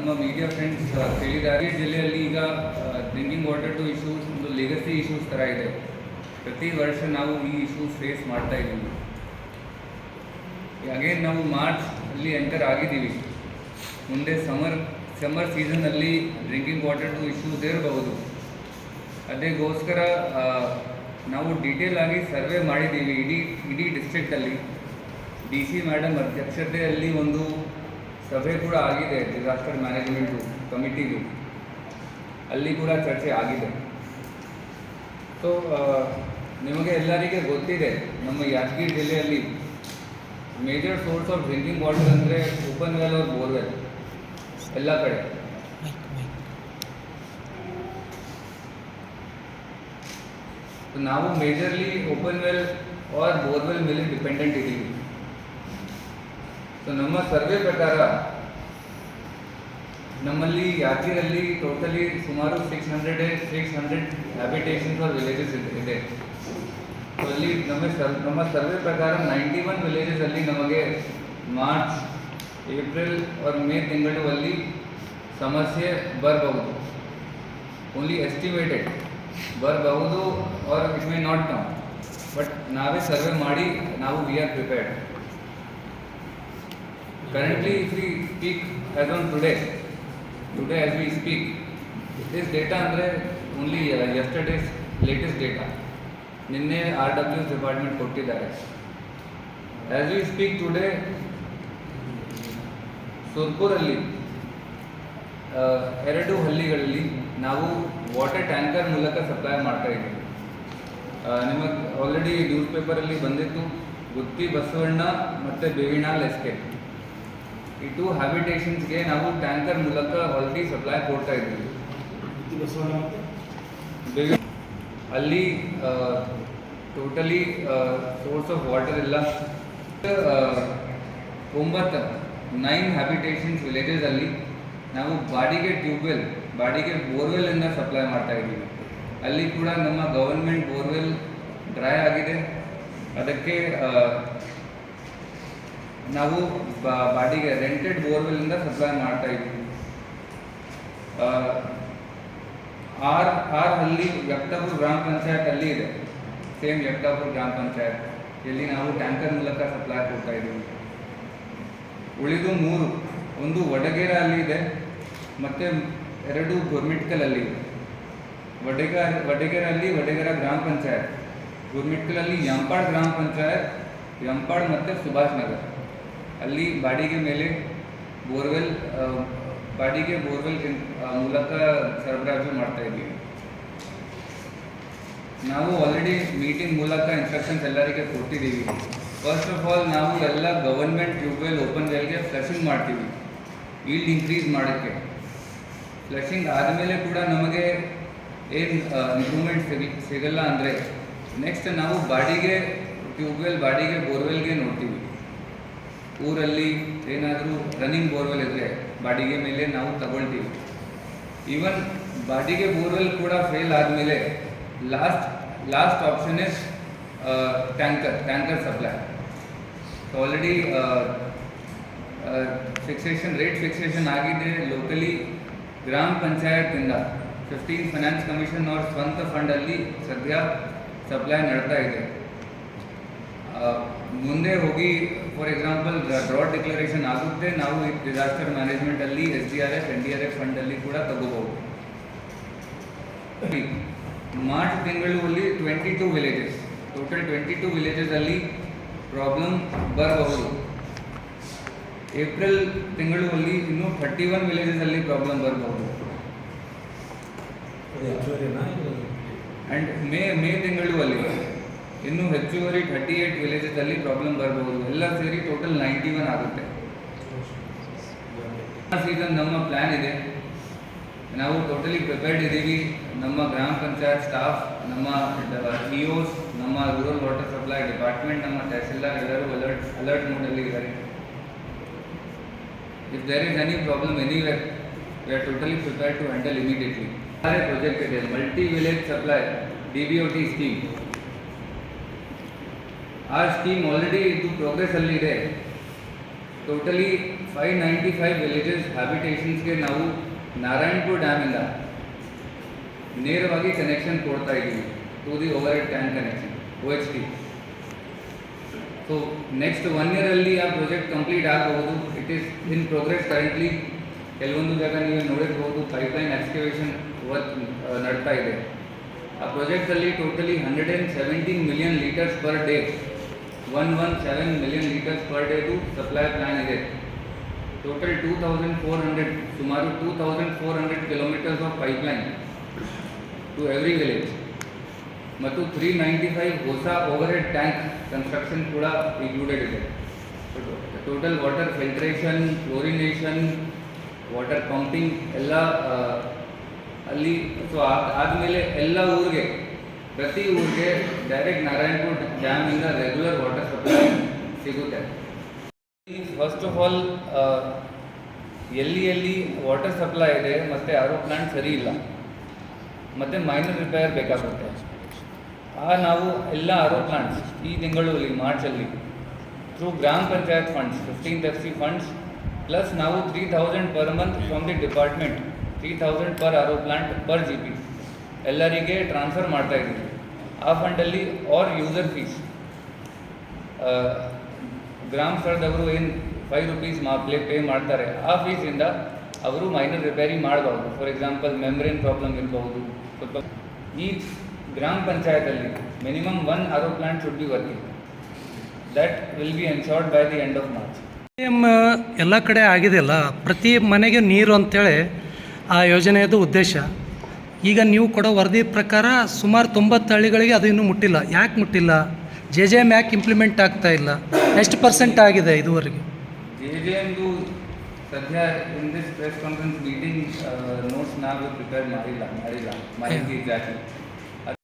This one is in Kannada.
ನಮ್ಮ ಮೀಡಿಯಾ ಫ್ರೆಂಡ್ಸ್ ಕೇಳಿದ್ದಾರೆ ಜಿಲ್ಲೆಯಲ್ಲಿ ಈಗ ಡ್ರಿಂಕಿಂಗ್ ವಾಟರ್ ಟು ಇಶ್ಯೂಸ್ ಒಂದು ಲೆಗಸಿ ಇಶ್ಯೂಸ್ ಥರ ಇದೆ. ಪ್ರತಿ ವರ್ಷ ನಾವು ಈ ಇಶ್ಯೂಸ್ ಫೇಸ್ ಮಾಡ್ತಾ ಇದ್ದೀವಿ. ಅಗೇನ್ ನಾವು ಮಾರ್ಚ್ ಅಲ್ಲಿ ಎಂಟರ್ ಆಗಿದ್ದೀವಿ. ಮುಂದೆ ಸಮರ್ ಸಮ್ಮರ್ ಸೀಸನ್ನಲ್ಲಿ ಡ್ರಿಂಕಿಂಗ್ ವಾಟರ್ ಟು ಇಶ್ಯೂಸ್ ಇರಬಹುದು. ಅದಕ್ಕೋಸ್ಕರ ನಾವು ಡೀಟೇಲ್ ಆಗಿ ಸರ್ವೆ ಮಾಡಿದ್ದೀವಿ. ಇಡೀ ಇಡೀ ಡಿಸ್ಟ್ರಿಕ್ಟಲ್ಲಿ ಡಿ ಸಿ ಮೇಡಮ್ ಅಧ್ಯಕ್ಷತೆಯಲ್ಲಿ ಒಂದು ಸಭೆ ಕೂಡ ಆಗಿದೆ ಡಿಸಾಸ್ಟರ್ ಮ್ಯಾನೇಜ್ಮೆಂಟು ಕಮಿಟಿದು ಅಲ್ಲಿ ಕೂಡ ಚರ್ಚೆ ಆಗಿದೆ. ಸೊ ನಿಮಗೆ ಎಲ್ಲರಿಗೆ ಗೊತ್ತಿದೆ, ನಮ್ಮ ಯಾದಗಿರಿ ಜಿಲ್ಲೆಯಲ್ಲಿ major source of drinking water ಅಂದರೆ ಓಪನ್ ವೆಲ್ ಅವ್ರ ಬೋರ್ವೆಲ್ ಎಲ್ಲ ಕಡೆ. ನಾವು majorly open well or borewell ಮೇಲೆ ಡಿಪೆಂಡೆಂಟ್ ಇದ್ದೀವಿ. ಸೊ ನಮ್ಮ ಸರ್ವೆ ಪ್ರಕಾರ ನಮ್ಮಲ್ಲಿ ಯಾದಗಿರಲ್ಲಿ ಟೋಟಲಿ ಸುಮಾರು six hundred six hundred habitation or villages ಇದೆ ಅಲ್ಲಿ ನಮ್ಮ ಸರ್ ನಮ್ಮ ಸರ್ವೆ ಪ್ರಕಾರ ನೈಂಟಿ ಒನ್ ವಿಲೇಜಸಲ್ಲಿ ನಮಗೆ ಮಾರ್ಚ್ ಏಪ್ರಿಲ್ ಆರ್ ಮೇ ತಿಂಗಳು ಅಲ್ಲಿ ಸಮಸ್ಯೆ ಬರಬಹುದು. ಓನ್ಲಿ ಎಸ್ಟಿಮೇಟೆಡ್ ಬರಬಹುದು or it may not come but ನಾವೇ ಸರ್ವೆ ಮಾಡಿ, ನಾವು we are prepared currently if we speak as on today today as we speak this data ಅಂದರೆ ಓನ್ಲಿ ಯೆಸ್ಟರ್ಡೇಸ್ ಲೇಟೆಸ್ಟ್ ಡೇಟಾ ನಿನ್ನೆ ಆರ್ ಡಬ್ಲ್ಯೂ ಡಿಪಾರ್ಟ್ಮೆಂಟ್ ಕೊಟ್ಟಿದ್ದಾರೆ. ಆ್ಯಸ್ ವಿ ಸ್ಪೀಕ್ ಟುಡೇ ಸುರ್ಪುರಲ್ಲಿ ಆ, ಎರಡು ಹಳ್ಳಿಗಳಲ್ಲಿ ನಾವು ವಾಟರ್ ಟ್ಯಾಂಕರ್ ಮೂಲಕ ಸಪ್ಲೈ ಮಾಡ್ತಾ ಇದ್ದೀವಿ. ನಿಮಗೆ ಆಲ್ರೆಡಿ ನ್ಯೂಸ್ ಪೇಪರಲ್ಲಿ ಬಂದಿತ್ತು ಗುತ್ತಿ ಬಸವಣ್ಣ ಮತ್ತು ಬೇವಿನಾಳ್ ಎಸ್ಕೆ ಈ ಟೂ ಹ್ಯಾಬಿಟೇಷನ್ಸ್ಗೆ ನಾವು ಟ್ಯಾಂಕರ್ ಮೂಲಕ ಆಲ್ರೆಡಿ ಸಪ್ಲೈ ಕೊಡ್ತಾ ಇದ್ದೀವಿ. ಅಲ್ಲಿ ಟೋಟಲಿ ಸೋರ್ಸ್ ಆಫ್ ವಾಟರ್ ಇಲ್ಲ ಒಂಬತ್ತು ನೈನ್ ಹ್ಯಾಬಿಟೇಷನ್ಸ್ ವಿಲೇಜಸ್ ಅಲ್ಲಿ ನಾವು ಬಾಡಿಗೆ ಟ್ಯೂಬ್ವೆಲ್ ಬಾಡಿಗೆ ಬೋರ್ವೆಲ್ ಇಂದ ಸಪ್ಲೈ ಮಾಡ್ತಾ ಇದ್ದೀವಿ. ಅಲ್ಲಿ ಕೂಡ ನಮ್ಮ ಗವರ್ಮೆಂಟ್ ಬೋರ್ವೆಲ್ ಡ್ರೈ ಆಗಿದೆ. ಅದಕ್ಕೆ ನಾವು ಬಾಡಿಗೆ ರೆಂಟೆಡ್ ಬೋರ್ವೆಲ್ ಇಂದ ಸಪ್ಲೈ ಮಾಡ್ತಾ ಇದ್ದೀವಿ ಆ, ಆರ್ ಆರ್ ಹಳ್ಳಿ ವ್ಯಕ್ತಾಪುರ ಗ್ರಾಮ ಪಂಚಾಯತ್ ಅಲ್ಲಿ ಇದೆ. ಸೇಮ್ ವ್ಯಕ್ತಾಪುರ ಗ್ರಾಮ ಪಂಚಾಯತ್. ಇಲ್ಲಿ ನಾವು ಟ್ಯಾಂಕರ್ ಮೂಲಕ ಸಪ್ಲೈ ಕೊಡ್ತಾ ಇದ್ದೀವಿ. ಉಳಿದು ಮೂರು ಒಂದು ವಡಗೇರ ಅಲ್ಲಿ ಇದೆ ಮತ್ತು ಎರಡು ಗುರ್ಮಿಟ್ಕಲ್ ಅಲ್ಲಿ ಇದೆ. ವಡಗ ವಡಗೇರಲ್ಲಿ ವಡಗೇರ ಗ್ರಾಮ ಪಂಚಾಯತ್ ಗುರ್ಮಿಟ್ಕಲಲ್ಲಿ ಯಂಪಾಡ್ ಗ್ರಾಮ ಪಂಚಾಯತ್ ಯಂಪಾಡ್ ಮತ್ತು ಸುಭಾಷ್ ನಗರ್ ಅಲ್ಲಿ ಬಾಡಿಗೆ ಮೇಲೆ ಬೋರ್ವೆಲ್ ಬಾಡಿಗೆ ಬೋರ್ವೆಲ್ ಮೂಲಕ ಸರಬರಾಜು ಮಾಡ್ತಾ ಇದ್ದೀವಿ ನಾವು ಆಲ್ರೆಡಿ ಮೀಟಿಂಗ್ ಮೂಲಕ ಇನ್ಸ್ಟ್ರಕ್ಷನ್ಸ್ ಎಲ್ಲರಿಗೆ ಕೊಟ್ಟಿದ್ದೀವಿ. ಫಸ್ಟ್ ಆಫ್ ಆಲ್ ನಾವು ಎಲ್ಲ ಗವರ್ಮೆಂಟ್ ಟ್ಯೂಬ್ವೆಲ್ ಓಪನ್ ವೆಲ್ಗೆ ಫ್ಲಶಿಂಗ್ ಮಾಡ್ತೀವಿ. ಈಲ್ಡ್ ಇನ್ಕ್ರೀಸ್ ಮಾಡೋಕ್ಕೆ. ಫ್ಲಶಿಂಗ್ ಆದಮೇಲೆ ಕೂಡ ನಮಗೆ ಏನು ಇಂಪ್ರೂವ್ಮೆಂಟ್ ಸಿಗಿ, ಸಿಗಲ್ಲ ಅಂದರೆ ನೆಕ್ಸ್ಟ್ ನಾವು ಬಾಡಿಗೆ ಟ್ಯೂಬ್ವೆಲ್ ಬಾಡಿಗೆ ಬೋರ್ವೆಲ್ಗೆ ನೋಡ್ತೀವಿ. ಊರಲ್ಲಿ ಏನಾದರೂ ರನ್ನಿಂಗ್ ಬೋರ್ವೆಲ್ ಇದ್ದರೆ ಬಾಡಿಗೆ ಮೇಲೆ ನಾವು ತಗೊಳ್ತೀವಿ. ಈವನ್ ಬಾಡಿಗೆ ಬೋರ್ವೆಲ್ ಕೂಡ ಫೇಲ್ ಆದಮೇಲೆ last last option is tanker tanker supply already fixation rate fixation ಆಗಿದೆ ಲೋಕಲಿ ಗ್ರಾಮ ಪಂಚಾಯತಿಂದ ಫಿಫ್ಟೀನ್ ಫೈನಾನ್ಸ್ ಕಮಿಷನ್ ಅವ್ರ ಸ್ವಂತ ಫಂಡಲ್ಲಿ ಸದ್ಯ ಸಪ್ಲೈ ನಡೀತಾ ಇದೆ. ಮುಂದೆ ಹೋಗಿ ಫಾರ್ ಎಕ್ಸಾಂಪಲ್ ಡ್ರಾಟ್ ಡಿಕ್ಲರೇಷನ್ ಆಗುತ್ತೆ ನಾವು ಈ disaster ಮ್ಯಾನೇಜ್ಮೆಂಟಲ್ಲಿ S D R F N D R F ಫಂಡಲ್ಲಿ ಕೂಡ ತಗೋಬಹುದು. ಮಾರ್ಚ್ ತಿಂಗಳಲ್ಲಿ twenty two villages total twenty two ವಿಲೇಜಸಲ್ಲಿ problem ಬರಬಹುದು. ಏಪ್ರಿಲ್ ತಿಂಗಳಲ್ಲಿ ಇನ್ನು ಥರ್ಟಿ ಒನ್ ವಿಲೇಜಸಲ್ಲಿ ಪ್ರಾಬ್ಲಮ್ ಬರಬಹುದು. ಆ್ಯಂಡ್ ಮೇ ಮೇ ತಿಂಗಳಲ್ಲಿ ಇನ್ನೂ ಹೆಚ್ಚುವರಿ ಥರ್ಟಿ ಏಯ್ಟ್ ವಿಲೇಜಸಲ್ಲಿ ಪ್ರಾಬ್ಲಮ್ ಬರಬಹುದು ಎಲ್ಲ ಸೇರಿ ಟೋಟಲ್ ನೈಂಟಿ ಒನ್ ಆಗುತ್ತೆ ಸೀಸನ್ ನಮ್ಮ ಪ್ಲ್ಯಾನ್ ಇದೆ. ನಾವು ಟೋಟಲಿ ಪ್ರಿಪೇರ್ಡ್ ಇದ್ದೀವಿ. ನಮ್ಮ ಗ್ರಾಮ ಪಂಚಾಯತ್ ಸ್ಟಾಫ್ ನಮ್ಮ ಇಒಸ್ ನಮ್ಮ ರೂರಲ್ ವಾಟರ್ ಸಪ್ಲೈ ಡಿಪಾರ್ಟ್ಮೆಂಟ್ ನಮ್ಮ ತಹಸೀಲ್ದಾರ್ ಎಲ್ಲರೂ ಅಲರ್ಟ್ ಅಲರ್ಟ್ ಮೋಡಲ್ಲಿ ಇದ್ದಾರೆ. If there is any problem anywhere we are totally prepared to handle immediately project ಇದೆ multi village supply D B O T scheme ಆ ಸ್ಕೀಮ್ ಆಲ್ರೆಡಿ ಇದು ಪ್ರೋಗ್ರೆಸ್ ಅಲ್ಲಿ ಇದೆ totally five ninety five villages ಹ್ಯಾಬಿಟೇಷನ್ಸ್ಗೆ ನಾವು ನಾರಾಯಣಪುರ ಡ್ಯಾಮಿಂದ ನೇರವಾಗಿ ಕನೆಕ್ಷನ್ ಕೊಡ್ತಾ ಇದ್ದೀವಿ to the overhead tank connection O H T so next one ಇಯರಲ್ಲಿ ಆ ಪ್ರಾಜೆಕ್ಟ್ ಕಂಪ್ಲೀಟ್ ಆಗಬಹುದು it is in progress currently ಕೆಲವೊಂದು ಜಾಗ ನೀವು ನೋಡಿರ್ಬೋದು ಪೈಪ್ಲೈನ್ ಎಕ್ಸ್ಕವೇಷನ್ ವರ್ಕ್ ನಡ್ತಾ ಇದೆ ಆ ಪ್ರಾಜೆಕ್ಟಲ್ಲಿ totally hundred and seventeen million litres per day one one seven million litres per ಡೇದು supply plan ಇದೆ total two thousand four hundred ಸುಮಾರು two thousand four hundred kilometres of pipeline to every village ಮತ್ತು ತ್ರೀ ನೈಂಟಿ ಫೈವ್ ಹೊಸ ಓವರ್ ಹೆಡ್ ಟ್ಯಾಂಕ್ ಕನ್ಸ್ಟ್ರಕ್ಷನ್ ಕೂಡ ಇನ್ಕ್ಲೂಡೆಡ್ ಇದೆ total water filtration chlorination water pumping ಎಲ್ಲ ಅಲ್ಲಿ ಸೊ ಆದಮೇಲೆ ಎಲ್ಲ ಊರಿಗೆ ಪ್ರತಿ ಊರಿಗೆ ಡೈರೆಕ್ಟ್ ನಾರಾಯಣಪುರ ಡ್ಯಾಮಿಂದ ರೆಗ್ಯುಲರ್ ವಾಟರ್ ಸಪ್ಲೈ ಸಿಗುತ್ತೆ. ಫಸ್ಟ್ ಆಫ್ ಆಲ್ ಎಲ್ಲಿ ಎಲ್ಲಿ ವಾಟರ್ ಸಪ್ಲೈ ಇದೆ ಮತ್ತು ಆರೋ ಪ್ಲಾಂಟ್ ಸರಿ ಇಲ್ಲ, ಮತ್ತು ಮೈನರ್ ರಿಪೇರ್ ಬೇಕಾಗುತ್ತೆ. ಆ, ನಾವು ಎಲ್ಲ ಆರೋ ಪ್ಲಾಂಟ್ಸ್ ಈ ತಿಂಗಳಲ್ಲಿ, ಮಾರ್ಚಲ್ಲಿ ಥ್ರೂ ಗ್ರಾಮ panchayat funds fifteenth F C funds plus ನಾವು three thousand per month from the department three thousand per RO plant per G P ಎಲ್ಲರಿಗೆ ಟ್ರಾನ್ಸ್ಫರ್ ಮಾಡ್ತಾ ಇದ್ದೀವಿ. ಆ ಫಂಡಲ್ಲಿ ಆರ್ ಯೂಸರ್ ಫೀಸ್ ಗ್ರಾಮ ಸ್ಥಳದವರು ಏನು ಫೈವ್ ರುಪೀಸ್ ಮಾ ಪ್ಲೇ ಪೇ ಮಾಡ್ತಾರೆ, ಆ ಫೀಸಿಂದ ಅವರು ಮೈನರ್ ರಿಪೇರಿ ಮಾಡಬಹುದು ಫಾರ್ ಎಕ್ಸಾಂಪಲ್ ಮೆಮ್ರೇನ್ ಪ್ರಾಬ್ಲಮ್ ಇರಬಹುದು. ಸ್ವಲ್ಪ ಈ ಗ್ರಾಮ ಪಂಚಾಯತಲ್ಲಿ minimum one RO plant should be working that will be ensured by the end of March M ಎಲ್ಲ ಕಡೆ ಆಗಿದೆಯಲ್ಲ ಪ್ರತಿ ಮನೆಗೆ ನೀರು ಅಂತೇಳಿ ಆ ಯೋಜನೆಯದು ಉದ್ದೇಶ. ಈಗ ನೀವು ಕೊಡೋ ವರದಿ ಪ್ರಕಾರ ಸುಮಾರು ತೊಂಬತ್ತು ಹಳ್ಳಿಗಳಿಗೆ ಅದು ಇನ್ನೂ ಮುಟ್ಟಿಲ್ಲ. ಯಾಕೆ ಮುಟ್ಟಿಲ್ಲ? ಜೆ ಜೆ ಎಂ ಯಾಕೆ ಇಂಪ್ಲಿಮೆಂಟ್ ಆಗ್ತಾ ಇಲ್ಲ? ಎಷ್ಟು ಪರ್ಸೆಂಟ್ ಆಗಿದೆ ಇದುವರೆಗೆ? ಸದ್ಯ in this press conference meeting notes ನಾವು ಪ್ರಿಪೇರ್ ಮಾಡಿಲ್ಲ ಮಾಡಿಲ್ಲ. ಮಾಹಿತಿ